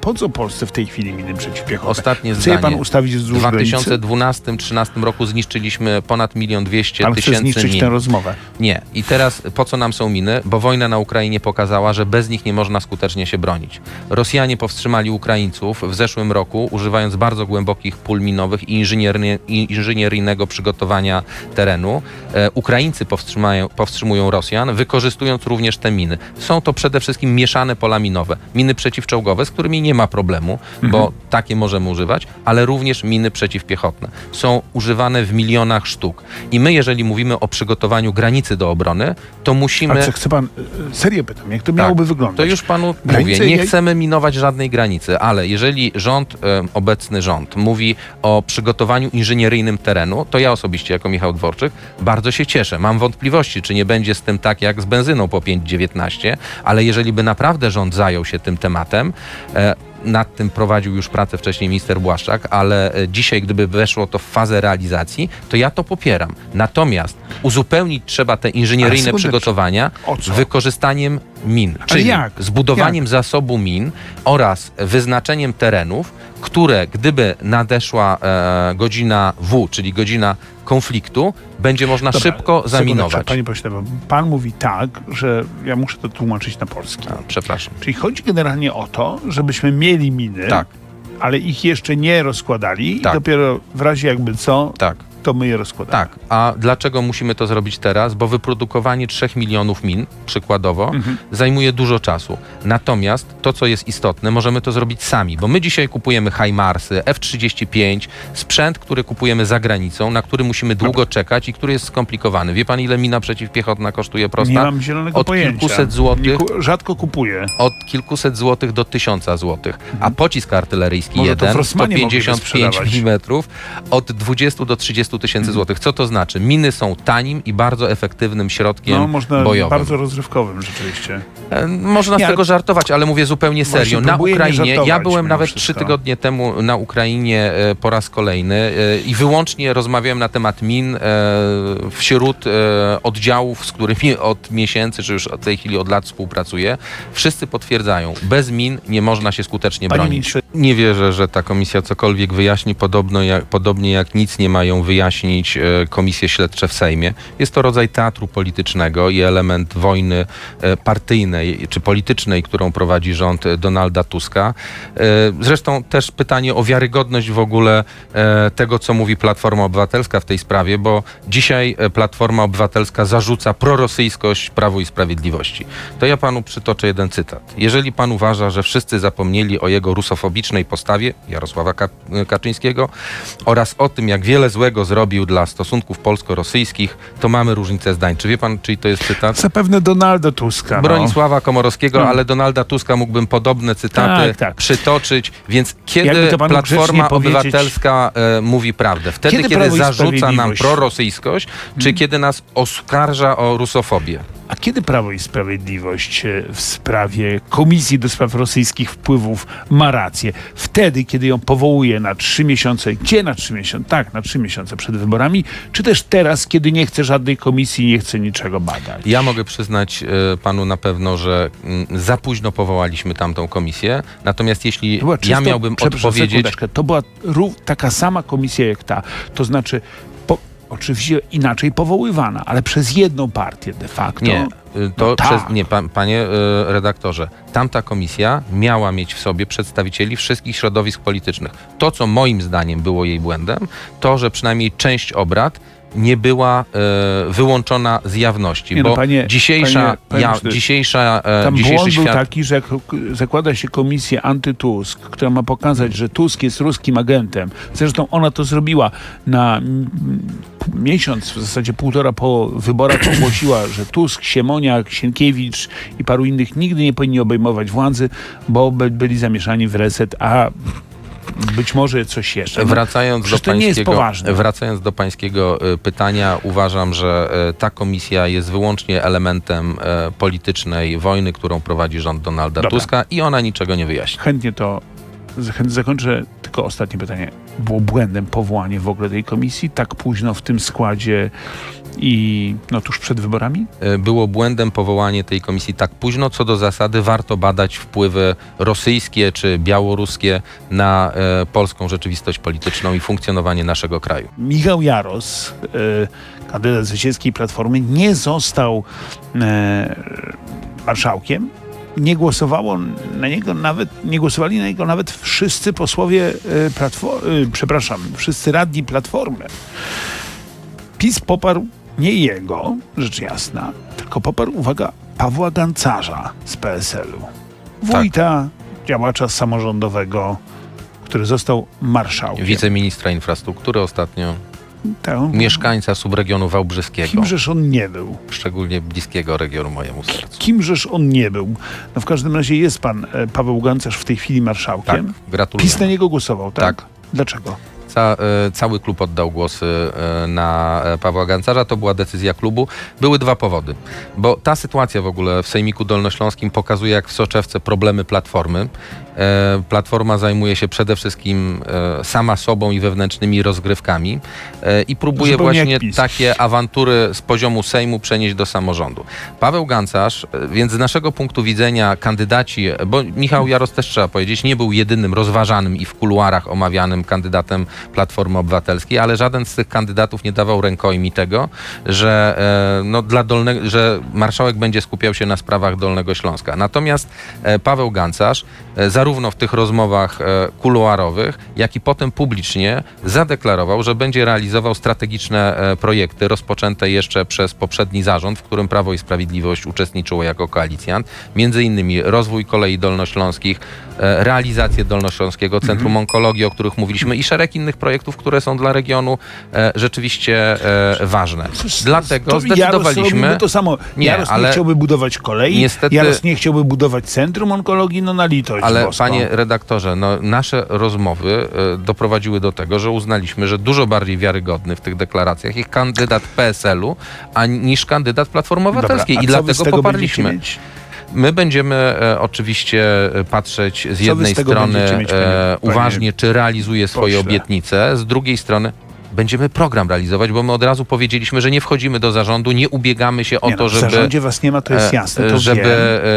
Po co Polsce w tej chwili miny przeciwpiechotne? Ostatnie Chce je pan zdanie. ustawić W wzdłuż granicy? 2012-2013 roku zniszczyliśmy ponad milion dwieście Pan chce tysięcy zniszczyć min. tę rozmowę. Nie. I teraz po co nam są miny? Bo wojna na Ukrainie pokazała, że bez nich nie można skutecznie się bronić. Rosjanie powstrzymali Ukraińców w zeszłym roku, używając bardzo głębokich pól minowych i inżynieryjnego przygotowania terenu. E, Ukraińcy powstrzymają, powstrzymują Rosjan, wykorzystując również te miny. Są to przede wszystkim mieszane pola minowe. Miny przeciwczołgowe, z którymi nie ma problemu, bo takie możemy używać, ale również miny przeciwpiechotne. Są używane w milionach sztuk. I my, jeżeli mówimy o przygotowaniu granicy do obrony, to musimy... Ale co chce pan, e, serię pytam, jak to Tak, miałoby wyglądać? To już panu Granice mówię, nie jej- chcemy minować żadnej granicy, ale jeżeli rząd, e, obecny rząd, mówi o przygotowaniu inżynieryjnym terenu, to ja osobiście, jako Michał Dworczyk, bardzo się cieszę. Mam wątpliwości, czy nie będzie z tym tak jak z benzyną po 5,19, ale jeżeli by naprawdę rząd zajął się tym tematem, e, nad tym prowadził już pracę wcześniej minister Błaszczak, ale e, dzisiaj, gdyby weszło to w fazę realizacji, to ja to popieram. Natomiast uzupełnić trzeba te inżynieryjne przygotowania wykorzystaniem min, czyli jak? zbudowaniem zasobu min oraz wyznaczeniem terenów, które gdyby nadeszła e, godzina W, czyli godzina konfliktu, będzie można Dobra, szybko zaminować. Panie pośle, bo pan mówi tak, że ja muszę to tłumaczyć na polski. A, przepraszam. Czyli chodzi generalnie o to, żebyśmy mieli miny, Tak, ale ich jeszcze nie rozkładali Tak. i dopiero w razie jakby co, tak. To my je rozkładamy. Tak, a dlaczego musimy to zrobić teraz? Bo wyprodukowanie 3 milionów min, przykładowo, Mhm. zajmuje dużo czasu. Natomiast to, co jest istotne, możemy to zrobić sami, bo my dzisiaj kupujemy HIMARSy, F-35, sprzęt, który kupujemy za granicą, na który musimy długo czekać i który jest skomplikowany. Wie pan, ile mina przeciwpiechotna kosztuje prosta? Nie mam zielonego Od pojęcia. kilkuset złotych ku- rzadko kupuję. od kilkuset złotych do tysiąca złotych, a pocisk artyleryjski Mhm. Może jeden, Rossmanie mogliby 155 sprzedawać. mm, od 20 do 30 tysięcy Mhm. złotych. Co to znaczy? Miny są tanim i bardzo efektywnym środkiem No, można bojowym. bardzo rozrywkowym rzeczywiście. Można z tego żartować, ale mówię zupełnie serio. Na Ukrainie, ja byłem nawet trzy tygodnie temu na Ukrainie e, po raz kolejny e, i wyłącznie rozmawiałem na temat min e, wśród oddziałów, z którymi od miesięcy, czy już od tej chwili od lat współpracuję. Wszyscy potwierdzają, bez min nie można się skutecznie bronić. Nie wierzę, że ta komisja cokolwiek wyjaśni, podobno jak, podobnie jak nic nie mają wyjaśnić komisje śledcze w Sejmie. Jest to rodzaj teatru politycznego i element wojny e, czy politycznej, którą prowadzi rząd e, Donalda Tuska. E, zresztą też pytanie o wiarygodność w ogóle e, tego, co mówi Platforma Obywatelska w tej sprawie, bo dzisiaj Platforma Obywatelska zarzuca prorosyjskość Prawu i Sprawiedliwości. To ja panu przytoczę jeden cytat. Jeżeli pan uważa, że wszyscy zapomnieli o jego rusofobicznej postawie Jarosława Ka- Kaczyńskiego oraz o tym, jak wiele złego zrobił dla stosunków polsko-rosyjskich, to mamy różnicę zdań. Czy wie pan, czyj to jest cytat? zapewne Donalda Tuska. no. Bronisława Komorowskiego, Hmm. ale Donalda Tuska mógłbym podobne cytaty Tak, tak. przytoczyć, więc kiedy Platforma Obywatelska e, mówi prawdę? Wtedy, Kiedy kiedy, zarzuca nam prorosyjskość, czy kiedy nas oskarża o rusofobię? A kiedy Prawo i Sprawiedliwość e, w sprawie Komisji do Spraw Rosyjskich Wpływów ma rację? Wtedy, kiedy ją powołuje na trzy miesiące, gdzie na trzy miesiące? Tak, na trzy miesiące przed wyborami, czy też teraz, kiedy nie chce żadnej komisji, nie chce niczego badać? Ja mogę przyznać e, panu na pewno, że mm, za późno powołaliśmy tamtą komisję. Natomiast jeśli To była ja czysto- miałbym odpowiedzieć. To była taka sama komisja jak ta. To znaczy, oczywiście inaczej powoływana, ale przez jedną partię de facto. Nie, y, to No tak. przez, nie, pan, panie y, redaktorze, tamta komisja miała mieć w sobie przedstawicieli wszystkich środowisk politycznych. To, co moim zdaniem było jej błędem, to, że przynajmniej część obrad nie była y, wyłączona z jawności, Nie no, bo panie- dzisiejsza, panie- panie ja, dzisiejsza, e, Tam dzisiejszy błąd był świat... taki, że zakłada się komisję anty-Tusk, która ma pokazać, że Tusk jest ruskim agentem. Zresztą ona to zrobiła na miesiąc, w zasadzie półtora po wyborach ogłosiła, że Tusk, Siemoniak, Sienkiewicz i paru innych nigdy nie powinni obejmować władzy, bo by, byli zamieszani w reset, a być może coś jeszcze. Wracając do, przecież pańskiego, wracając do pańskiego pytania, uważam, że y, ta komisja jest wyłącznie elementem y, politycznej wojny, którą prowadzi rząd Donalda Dobra. Tuska i ona niczego nie wyjaśni. Chętnie to zakończę tylko ostatnie pytanie. Było błędem powołanie w ogóle tej komisji tak późno w tym składzie i no tuż przed wyborami? E, było błędem powołanie tej komisji tak późno. Co do zasady, warto badać wpływy rosyjskie czy białoruskie na e, polską rzeczywistość polityczną i funkcjonowanie naszego kraju. Michał Jaros, e, kandydat zwycięskiej Platformy, nie został e, marszałkiem. Nie głosowało na niego nawet, nie głosowali na niego nawet wszyscy posłowie e, Platformy, e, przepraszam, wszyscy radni Platformy. PiS poparł nie jego, rzecz jasna, tylko poparł, uwaga, Pawła Gancarza z PSL-u. Wójta, działacza samorządowego, który został marszałkiem. Wiceministra infrastruktury ostatnio, Tak, mieszkańca subregionu wałbrzyskiego, Kimżeż on nie był? szczególnie bliskiego regionu mojemu sercu. Kimżeż on nie był? No w każdym razie jest pan e, Paweł Gancarz w tej chwili Tak, marszałkiem. gratuluję. PiS na niego głosował, tak? Tak. Dlaczego? Ca, e, cały klub oddał głosy e, na Pawła Gancarza. To była decyzja klubu. Były dwa powody. Bo ta sytuacja w ogóle w Sejmiku Dolnośląskim pokazuje, jak w soczewce problemy Platformy. E, Platforma zajmuje się przede wszystkim e, sama sobą i wewnętrznymi rozgrywkami e, i próbuje Zupełnie właśnie takie awantury z poziomu Sejmu przenieść do samorządu. Paweł Gancarz, więc z naszego punktu widzenia kandydaci, bo Michał Jaros też trzeba powiedzieć, nie był jedynym rozważanym i w kuluarach omawianym kandydatem Platformy Obywatelskiej, ale żaden z tych kandydatów nie dawał rękojmi tego, że, no, dla dolne, że marszałek będzie skupiał się na sprawach Dolnego Śląska. Natomiast Paweł Gancarz e, zarówno w tych rozmowach e, kuluarowych, jak i potem publicznie zadeklarował, że będzie realizował strategiczne e, projekty rozpoczęte jeszcze przez poprzedni zarząd, w którym Prawo i Sprawiedliwość uczestniczyło jako koalicjant. Między innymi rozwój kolei dolnośląskich, e, realizację Dolnośląskiego Centrum Onkologii, o których mówiliśmy i szereg innych projektów, które są dla regionu rzeczywiście ważne. Dlatego To zdecydowaliśmy... to samo. Nie, Jaros nie ale- chciałby budować kolei, Niestety- Jaros nie chciałby budować Centrum Onkologii, no na litość Ale. Panie redaktorze, no, nasze rozmowy e, doprowadziły do tego, że uznaliśmy, że dużo bardziej wiarygodny w tych deklaracjach jest kandydat PSL-u a niż kandydat Platformy Dobra, Obywatelskiej. a I co dlatego tego poparliśmy. My będziemy e, oczywiście e, patrzeć z wy jednej z strony mieć, panie- e, panie uważnie, czy realizuje swoje pośle? obietnice, z drugiej strony będziemy program realizować, bo my od razu powiedzieliśmy, że nie wchodzimy do zarządu, nie ubiegamy się o Nie to, no, w żeby zarządzie was nie ma, to jest e, jasne, to żeby wiem.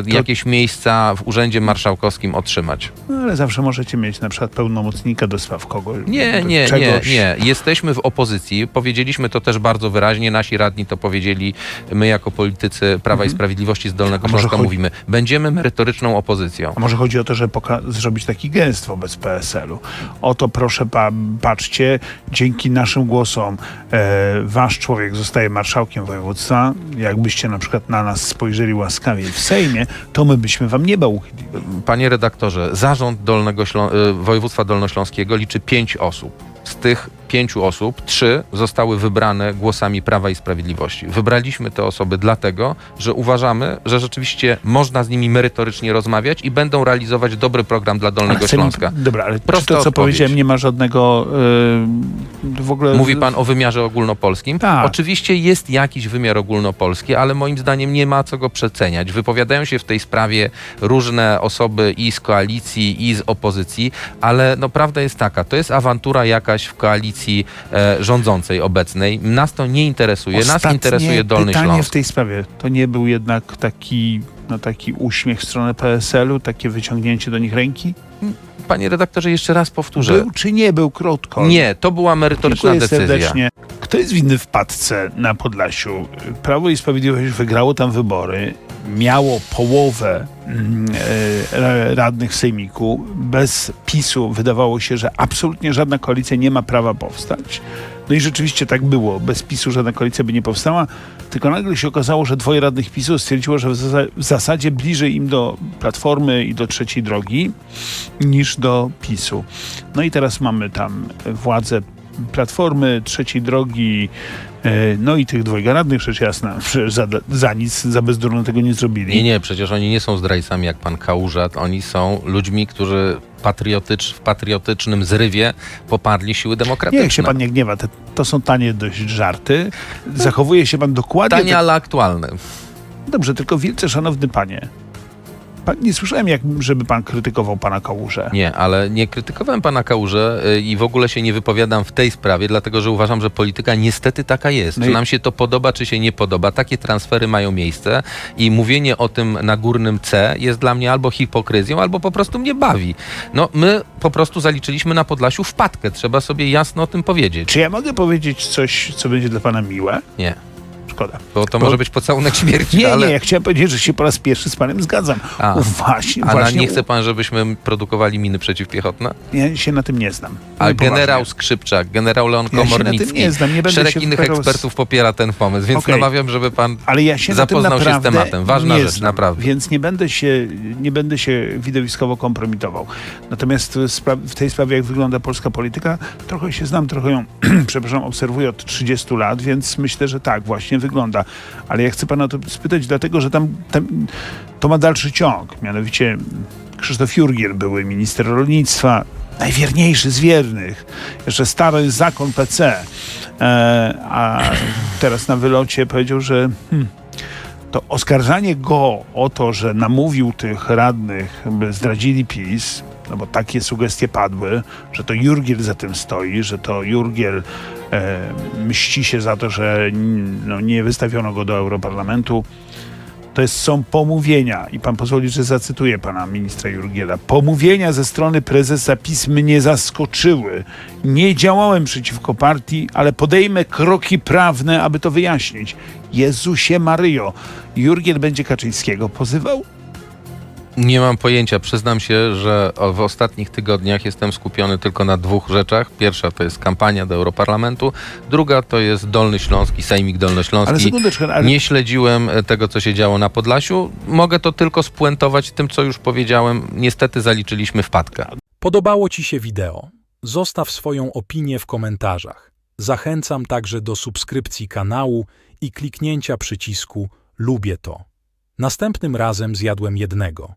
e, To- jakieś miejsca w urzędzie marszałkowskim otrzymać. No, ale zawsze możecie mieć na przykład pełnomocnika do spraw kogoś. Nie, nie, nie, czegoś. nie. Jesteśmy w opozycji. Powiedzieliśmy to też bardzo wyraźnie. Nasi radni to powiedzieli. My jako politycy Prawa i Sprawiedliwości z Dolnego Mhm. Śląska mówimy. Będziemy merytoryczną opozycją. A może chodzi o to, żeby zrobić taki gest wobec PSL-u. Oto proszę, pa- patrzcie, dzięki naszym głosom e, wasz człowiek zostaje marszałkiem województwa. Jakbyście na przykład na nas spojrzeli łaskawie w Sejmie, to my byśmy wam nieba uchylili. Panie redaktorze, zarząd Dolnego Ślą- y, województwa dolnośląskiego liczy pięć osób. Z tych pięciu osób trzy zostały wybrane głosami Prawa i Sprawiedliwości. Wybraliśmy te osoby dlatego, że uważamy, że rzeczywiście można z nimi merytorycznie rozmawiać i będą realizować dobry program dla Dolnego mi- Śląska. Dobra, ale Prosta czy to, co odpowiedź. powiedziałem, nie ma żadnego e, w ogóle... Mówi pan o wymiarze ogólnopolskim? Tak. Oczywiście jest jakiś wymiar ogólnopolski, ale moim zdaniem nie ma co go przeceniać. Wypowiadają się w tej sprawie różne osoby i z koalicji, i z opozycji, ale no prawda jest taka, to jest awantura jakaś w koalicji e, rządzącej obecnej. Nas to nie interesuje, nas Ostatnie interesuje Dolny pytanie Śląsk. w tej sprawie. To nie był jednak taki, no, taki uśmiech w stronę PSL-u, takie wyciągnięcie do nich ręki? Panie redaktorze, jeszcze raz powtórzę. Był czy nie był krótko? Nie, to była merytoryczna Dziękuję decyzja. serdecznie. Kto jest winny w padce na Podlasiu? Prawo i Sprawiedliwość wygrało tam wybory, miało połowę mm, e, ra- radnych sejmiku. Bez PiSu wydawało się, że absolutnie żadna koalicja nie ma prawa powstać. No i rzeczywiście tak było. Bez PiSu żadna koalicja by nie powstała. Tylko nagle się okazało, że dwoje radnych PiSu stwierdziło, że w, zasa- w zasadzie bliżej im do Platformy i do Trzeciej Drogi niż do PiSu. No i teraz mamy tam władzę Platformy, Trzeciej Drogi, e, no i tych dwojga radnych, rzecz jasna, za, za nic, za bezdurno tego nie zrobili. Nie, nie, przecież oni nie są zdrajcami jak pan Kałużat. Oni są ludźmi, którzy patriotycz, w patriotycznym zrywie poparli siły demokratyczne. Niech się pan nie gniewa, te, to są tanie dość żarty. Zachowuje się pan dokładnie Tanie, tak. ale aktualne. Dobrze, tylko wielce szanowny panie, Pan, nie słyszałem, jak, żeby pan krytykował pana Kałużę. Nie, ale nie krytykowałem pana Kałużę y, i w ogóle się nie wypowiadam w tej sprawie, dlatego że uważam, że polityka niestety taka jest. No czy i- nam się to podoba, czy się nie podoba. Takie transfery mają miejsce i mówienie o tym na górnym C jest dla mnie albo hipokryzją, albo po prostu mnie bawi. No, my po prostu zaliczyliśmy na Podlasiu wpadkę. Trzeba sobie jasno o tym powiedzieć. Czy ja mogę powiedzieć coś, co będzie dla pana miłe? Nie, Szkoda. bo to Bo- może być pocałunek śmierci, Nie, ale... nie, ja chciałem powiedzieć, że się po raz pierwszy z panem zgadzam. A. Właśnie, A właśnie nie chce pan, żebyśmy produkowali miny przeciwpiechotne? Ja się na tym nie znam. A Mówię generał poważnie. Skrzypczak, generał Leon Ja się na tym Komornicki, nie znam, nie będę szereg innych z- ekspertów popiera ten pomysł, więc Okej. namawiam, żeby pan Ale ja się zapoznał się z tematem. Ważna nie rzecz, znam, naprawdę. Więc nie będę się, nie będę się widowiskowo kompromitował. Natomiast w tej sprawie, jak wygląda polska polityka, trochę się znam, trochę ją, przepraszam, obserwuję od 30 lat, więc myślę, że tak właśnie wygląda. Ale ja chcę pana to spytać, dlatego, że tam, tam to ma dalszy ciąg. Mianowicie Krzysztof Jurgiel, były minister rolnictwa, najwierniejszy z wiernych. Jeszcze stary zakon PC. E, a teraz na wylocie powiedział, że hmm, to oskarżanie go o to, że namówił tych radnych, by zdradzili PiS, no bo takie sugestie padły, że to Jurgiel za tym stoi, że to Jurgiel e, mści się za to, że no, nie wystawiono go do Europarlamentu. To jest, są pomówienia i pan pozwoli, że zacytuję pana ministra Jurgiela. Pomówienia ze strony prezesa PiS mnie zaskoczyły. Nie działałem przeciwko partii, ale podejmę kroki prawne, aby to wyjaśnić. Jezusie Maryjo, Jurgiel będzie Kaczyńskiego pozywał? Nie mam pojęcia. Przyznam się, że w ostatnich tygodniach jestem skupiony tylko na dwóch rzeczach. Pierwsza to jest kampania do Europarlamentu, druga to jest Dolny Śląski, Sejmik Ale Dolnośląski. sekundeczkę, ale Nie śledziłem e, tego, co się działo na Podlasiu. Mogę to tylko spuentować tym, co już powiedziałem. Niestety zaliczyliśmy wpadkę. Podobało Ci się wideo? Zostaw swoją opinię w komentarzach. Zachęcam także do subskrypcji kanału i kliknięcia przycisku Lubię to. Następnym razem zjadłem jednego.